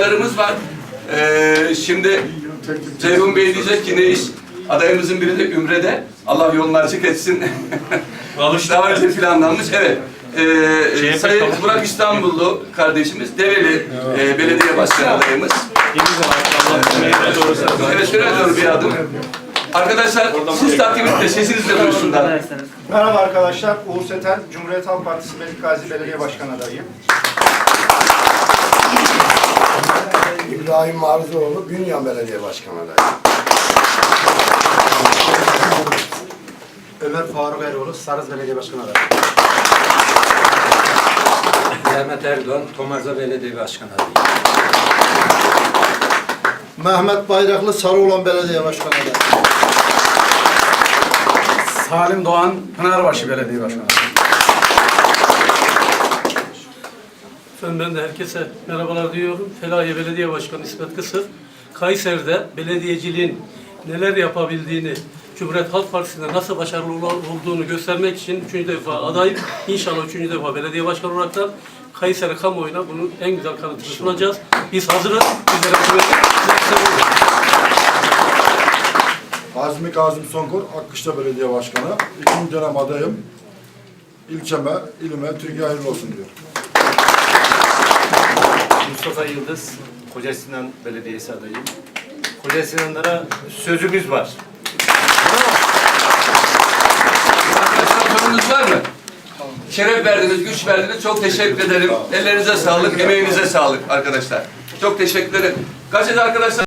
adaylarımız var. Ee, şimdi Ceyhun Bey diyecek ki ne iş? Adayımızın biri de Ümre'de. Allah yolunu açık etsin. Daha önce planlanmış. Evet. Ee, Sayın Burak İstanbullu kardeşimiz, Develi e, Belediye Başkanı adayımız. Evet, şöyle doğru bir adım. Arkadaşlar siz takdim edin de sesinizle duysunlar. Merhaba arkadaşlar, Uğur Seten, Cumhuriyet Halk Partisi Melikgazi Belediye Başkanı adayım. İbrahim Marzoğlu, Bünyan Belediye Başkanı adayı. Ömer Faruk Eroğlu, Sarız Belediye Başkanı adayı. Mehmet Erdoğan, Tomarza Belediye Başkanı adayı. Mehmet Bayraklı, Sarıoğlan Belediye Başkanı adayı. Salim Doğan, Pınarbaşı Belediye Başkanı. Efendim ben de herkese merhabalar diyorum. Felahiye Belediye Başkanı İsmet Kısır, Kayseri'de belediyeciliğin neler yapabildiğini, Cumhuriyet Halk Partisi'nde nasıl başarılı ol- olduğunu göstermek için üçüncü defa adayım. İnşallah üçüncü defa belediye başkanı olarak da Kayseri kamuoyuna bunun en güzel kanıtını sunacağız. Biz hazırız. Bizlere Azmi Kazım Sonkur, Akkışla Belediye Başkanı. İkinci dönem adayım. İlçeme, ilime, Türkiye hayırlı olsun diyor. Mustafa Yıldız, Koca Sinan Belediyesi adayım. Koca Sinanlara sözümüz var. Sorunuz var mı? Şeref verdiniz, güç verdiniz. Çok teşekkür ederim. Ellerinize sağlık, emeğinize sağlık arkadaşlar. Çok teşekkür ederim. Kaç arkadaşlar?